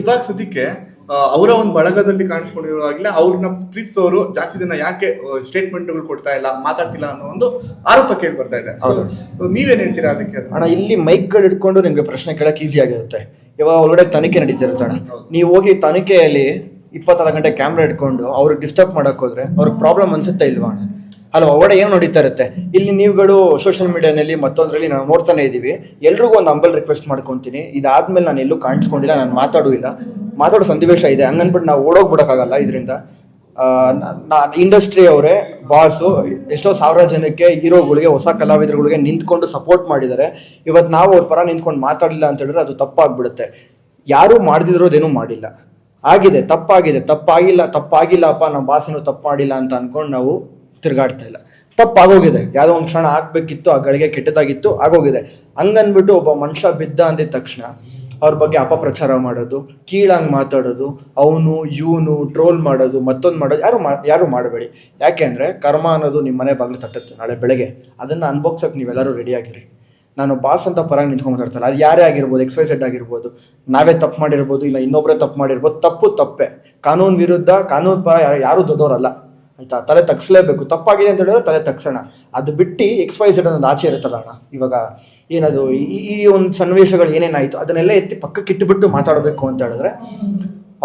ಇವಾಗ ಸದ್ಯಕ್ಕೆ ಅವರ ಒಂದು ಬಳಗದಲ್ಲಿ ಕಾಣಿಸ್ಕೊಂಡಿರುವಾಗಲೇ ಅವ್ರನ್ನ ಪ್ರೀತಿಸೋರು ಜಾಸ್ತಿ ದಿನ ಯಾಕೆ ಸ್ಟೇಟ್ಮೆಂಟ್ಗಳು ಕೊಡ್ತಾ ಇಲ್ಲ ಮಾತಾಡ್ತಿಲ್ಲ ಅನ್ನೋ ಒಂದು ಆರೋಪ ಕೇಳಿ ಬರ್ತಾ ಇದೆ. ನೀವೇನ್ ಹೇಳ್ತೀರಾ ಅದಕ್ಕೆ? ಅದು? ಅಣ್ಣ ಇಲ್ಲಿ ಮೈಕ್ಗಳು ಇಟ್ಕೊಂಡು ನಿಮ್ಗೆ ಪ್ರಶ್ನೆ ಕೇಳಕ್ ಈಸಿ ಆಗಿರುತ್ತೆ. ಇವಾಗ ಒಳಗಡೆ ತನಿಖೆ ನಡೀತಿರುತ್ತೆ ಅಣ್ಣ. ನೀವು ಹೋಗಿ ತನಿಖೆಯಲ್ಲಿ ಇಪ್ಪತ್ತಾರು ಗಂಟೆ ಕ್ಯಾಮ್ರಾ ಇಟ್ಕೊಂಡು ಅವ್ರಿಗೆ ಡಿಸ್ಟರ್ಬ್ ಮಾಡಕ್ ಹೋದ್ರೆ ಅವ್ರಿಗೆ ಪ್ರಾಬ್ಲಮ್ ಅನ್ಸುತ್ತೆ ಇಲ್ವಾ ಅಣ್ಣ? ಅಲ್ವಾ? ಒಡೆ ಏನು ನಡೀತಾ ಇರುತ್ತೆ? ಇಲ್ಲಿ ನೀವುಗಳು ಸೋಷಿಯಲ್ ಮೀಡಿಯಾನಲ್ಲಿ ಮತ್ತೊಂದರಲ್ಲಿ ನಾವು ನೋಡ್ತಾನೆ ಇದ್ದೀವಿ. ಎಲ್ರಿಗೂ ಒಂದು ಅಂಬಲ್ ರಿಕ್ವೆಸ್ಟ್ ಮಾಡ್ಕೊತೀನಿ. ಇದಾದ್ಮೇಲೆ ನಾನು ಎಲ್ಲೂ ಕಾಣಿಸ್ಕೊಂಡಿಲ್ಲ, ನಾನು ಮಾತಾಡೂ ಇಲ್ಲ. ಮಾತಾಡೋ ಸನ್ನಿವೇಶ ಇದೆ. ಹಂಗನ್ಬಿಟ್ಟು ನಾವು ಓಡೋಗ್ಬಿಡೋಕ್ಕಾಗಲ್ಲ ಇದರಿಂದ. ಇಂಡಸ್ಟ್ರಿ ಅವರೇ ಬಾಸು ಎಷ್ಟೋ ಸಾವಿರ ಜನಕ್ಕೆ, ಹೀರೋಗಳಿಗೆ, ಹೊಸ ಕಲಾವಿದರುಗಳಿಗೆ ನಿಂತ್ಕೊಂಡು ಸಪೋರ್ಟ್ ಮಾಡಿದ್ದಾರೆ. ಇವತ್ತು ನಾವು ಅವ್ರ ಪರ ನಿಂತ್ಕೊಂಡು ಮಾತಾಡಲಿಲ್ಲ ಅಂತ ಹೇಳಿದ್ರೆ ಅದು ತಪ್ಪಾಗ್ಬಿಡುತ್ತೆ. ಯಾರು ಮಾಡ್ದಿರೋದೇನೂ ಮಾಡಿಲ್ಲ. ಆಗಿದೆ, ತಪ್ಪಾಗಿದೆ, ತಪ್ಪಾಗಿಲ್ಲ, ತಪ್ಪಾಗಿಲ್ಲಪ್ಪ, ನಮ್ಮ ಬಾಸನು ತಪ್ಪು ಮಾಡಿಲ್ಲ ಅಂತ ಅನ್ಕೊಂಡು ನಾವು ತಿರ್ಗಾಡ್ತಾ ಇಲ್ಲ. ತಪ್ಪಾಗೋಗಿದೆ. ಯಾವುದೋ ಒಂದು ಕ್ಷಣ ಹಾಕ್ಬೇಕಿತ್ತು ಆ ಗಳಿಗೆ ಕೆಟ್ಟದಾಗಿತ್ತು, ಆಗೋಗಿದೆ. ಹಂಗನ್ಬಿಟ್ಟು ಒಬ್ಬ ಮನುಷ್ಯ ಬಿದ್ದ ಅಂದಿದ ತಕ್ಷಣ ಅವ್ರ ಬಗ್ಗೆ ಅಪಪ್ರಚಾರ ಮಾಡೋದು, ಕೀಳಾಗಿ ಮಾತಾಡೋದು, ಅವನು, ಇವನು ಟ್ರೋಲ್ ಮಾಡೋದು, ಮತ್ತೊಂದು ಮಾಡೋದು, ಯಾರು ಮಾ, ಯಾರು ಮಾಡಬೇಡಿ. ಯಾಕೆ ಅಂದರೆ ಕರ್ಮ ಅನ್ನೋದು ನಿಮ್ಮ ಮನೆ ಬಾಗಿಲು ತಟ್ಟುತ್ತೆ ನಾಳೆ ಬೆಳಗ್ಗೆ. ಅದನ್ನು ಅನ್ಭೋಗ್ಸಕ್ಕೆ ನೀವೆಲ್ಲರೂ ರೆಡಿ ಆಗಿರಿ. ನಾನು ಬಾಸ್ ಅಂತ ಪರಾಗಿ ನಿಂತ್ಕೊಂಡು ಮಾತಾಡ್ತಾರೆ ಅದು ಯಾರೇ ಆಗಿರ್ಬೋದು ಎಕ್ಸ್ ವೈ ಸೆಡ್ ಆಗಿರ್ಬೋದು, ನಾವೇ ತಪ್ಪು ಮಾಡಿರ್ಬೋದು, ಇಲ್ಲ ಇನ್ನೊಬ್ಬರೇ ತಪ್ಪು ಮಾಡಿರ್ಬೋದು, ತಪ್ಪು ತಪ್ಪೇ. ಕಾನೂನು ವಿರುದ್ಧ, ಕಾನೂನು ಪರ ಯಾರೂ ದೊಡ್ಡವರಲ್ಲ ಆಯ್ತಾ? ತಲೆ ತಗ್ಸ್ಲೇಬೇಕು. ತಪ್ಪಾಗಿದೆ ಅಂತ ಹೇಳಿದ್ರೆ ತಲೆ ತಗ್ಸೋಣ. ಅದು ಬಿಟ್ಟು ಎಕ್ಸ್ ವೈ ಝಡ್ ಅನ್ನೋದು ಆಚೆ ಇರುತ್ತಲ್ಲ ಅಣ್ಣ, ಇವಾಗ ಏನದು, ಈ ಒಂದು ಸನ್ನಿವೇಶಗಳು ಏನೇನಾಯಿತು ಅದನ್ನೆಲ್ಲ ಎತ್ತಿ ಪಕ್ಕಕ್ಕೆ ಇಟ್ಟುಬಿಟ್ಟು ಮಾತಾಡಬೇಕು ಅಂತ ಹೇಳಿದ್ರೆ,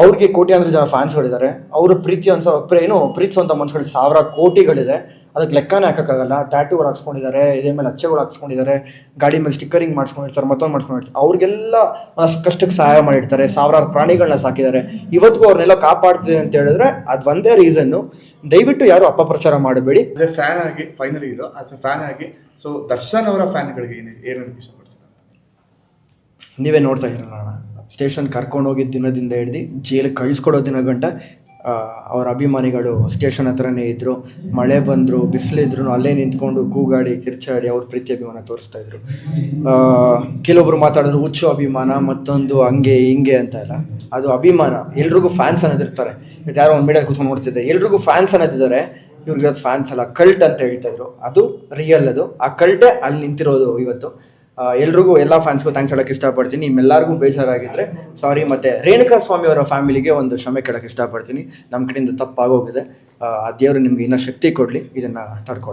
ಅವ್ರಿಗೆ ಕೋಟ್ಯಾಂತರ ಜನ ಫ್ಯಾನ್ಸ್ಗಳಿದ್ದಾರೆ ಅವರು ಪ್ರೀತಿ ಅನ್ಸೋ ಏನು ಪ್ರೀತಿಸುವಂಥ ಮನ್ಸುಗಳು ಸಾವಿರ ಕೋಟಿಗಳಿದೆ. ಅದಕ್ಕೆ ಲೆಕ್ಕನೇ ಹಾಕೋಕ್ಕಾಗಲ್ಲ. ಟ್ಯಾಟೂಗಳು ಹಾಕ್ಸ್ಕೊಂಡಿದ್ದಾರೆ ಇದೇ ಮೇಲೆ ಅಚ್ಚೆಗಳು ಹಾಕ್ಸ್ಕೊಂಡಿದ್ದಾರೆ ಗಾಡಿ ಮೇಲೆ ಸ್ಟಿಕ್ಕರಿಂಗ್ ಮಾಡ್ಸ್ಕೊಂಡಿರ್ತಾರೆ ಮತ್ತೊಂದು ಮಾಡ್ಸ್ಕೊಂಡಿರ್ತಾರೆ. ಅವ್ರಿಗೆಲ್ಲ ಕಷ್ಟಕ್ಕೆ ಸಹಾಯ ಮಾಡಿರ್ತಾರೆ ಸಾವಿರಾರು ಪ್ರಾಣಿಗಳನ್ನ ಸಾಕಿದ್ದಾರೆ. ಇವತ್ತಿಗೂ ಅವ್ರನ್ನೆಲ್ಲ ಕಾಪಾಡ್ತಿದೆ ಅಂತ ಹೇಳಿದ್ರೆ ಅದು ಒಂದೇ ರೀಸನ್ನು ದಯವಿಟ್ಟು ಯಾರು ಅಪಪ್ರಚಾರ ಮಾಡಬೇಡಿ. ಆಸ್ ಎ ಫ್ಯಾನ್ ಆಗಿ ಫೈನಲಿ ಇದು ಆಸ್ ಎ ಫ್ಯಾನ್ ಆಗಿ ಸೊ ದರ್ಶನ್ ಅವರ ಫ್ಯಾನ್ಗಳಿಗೆ ಏನು ಏನು ಹೇಳಕ್ಕೆ ಇಷ್ಟಪಡ್ತೀರಾ ನೀವೇ ನೋಡ್ತಾ ಇರೋಣ ಸ್ಟೇಷನ್ ಕರ್ಕೊಂಡು ಹೋಗಿದ್ದ ದಿನದಿಂದ ಹಿಡ್ದು ಜೈಲಿಗೆ ಕಳಿಸ್ಕೊಡೋ ದಿನ ಗಂಟ ಅವ್ರ ಅಭಿಮಾನಿಗಳು ಸ್ಟೇಷನ್ ಹತ್ರನೇ ಇದ್ದರು ಮಳೆ ಬಂದರು, ಬಿಸಿಲಿದ್ರು, ಅಲ್ಲೇ ನಿಂತ್ಕೊಂಡು ಕೂಗಾಡಿ, ಕಿರ್ಚಾಡಿ ಅವ್ರ ಪ್ರೀತಿ ಅಭಿಮಾನ ತೋರಿಸ್ತಾ ಇದ್ರು. ಕೆಲವೊಬ್ರು ಮಾತಾಡಿದ್ರು, ಹುಚ್ಚು ಅಭಿಮಾನ, ಮತ್ತೊಂದು ಹಂಗೆ, ಹಿಂಗೆ ಅಂತ ಎಲ್ಲ. ಅದು ಅಭಿಮಾನ. ಎಲ್ರಿಗೂ ಫ್ಯಾನ್ಸ್ ಅನ್ನೋದಿರ್ತಾರೆ. ಯಾರೋ ಒಂದು ಮೀಡಿಯಾ ಕೂತ್ಕೊಂಡು ನೋಡ್ತಿದ್ದೆ. ಎಲ್ರಿಗೂ ಫ್ಯಾನ್ಸ್ ಅನ್ನೋದಿದ್ದಾರೆ. ಇವ್ರಿಗೆ ಅದು ಫ್ಯಾನ್ಸ್ ಅಲ್ಲ ಕಲ್ಟ್ ಅಂತ ಹೇಳ್ತಾ ಇದ್ರು. ಅದು ರಿಯಲ್ ಅದು. ಆ ಕಲ್ಟೇ ಅಲ್ಲಿ ನಿಂತಿರೋದು ಇವತ್ತು. ಎಲ್ರಿಗೂ ಎಲ್ಲ ಫ್ಯಾನ್ಸ್ಗೂ ಥ್ಯಾಂಕ್ಸ್ ಹೇಳಕ್ಕೆ ಇಷ್ಟಪಡ್ತೀನಿ. ನಿಮ್ಮೆಲ್ಲರಿಗೂ ಬೇಜಾರಾಗಿದ್ರೆ ಸಾರಿ ಮತ್ತೆ ರೇಣುಕಾ ಸ್ವಾಮಿ ಅವರ ಫ್ಯಾಮಿಲಿಗೆ ಒಂದು ಕ್ಷಮೆ ಕೇಳಕ್ಕೆ ಇಷ್ಟಪಡ್ತೀನಿ. ನಮ್ಮ ಕಡೆಯಿಂದ ತಪ್ಪಾಗೋಗಿದೆ. ಆ ದೇವರು ನಿಮ್ಗೆ ಇನ್ನೂ ಶಕ್ತಿ ಕೊಡಲಿ. ಇದನ್ನ ತಡ್ಕೊಳ್ಳಿ.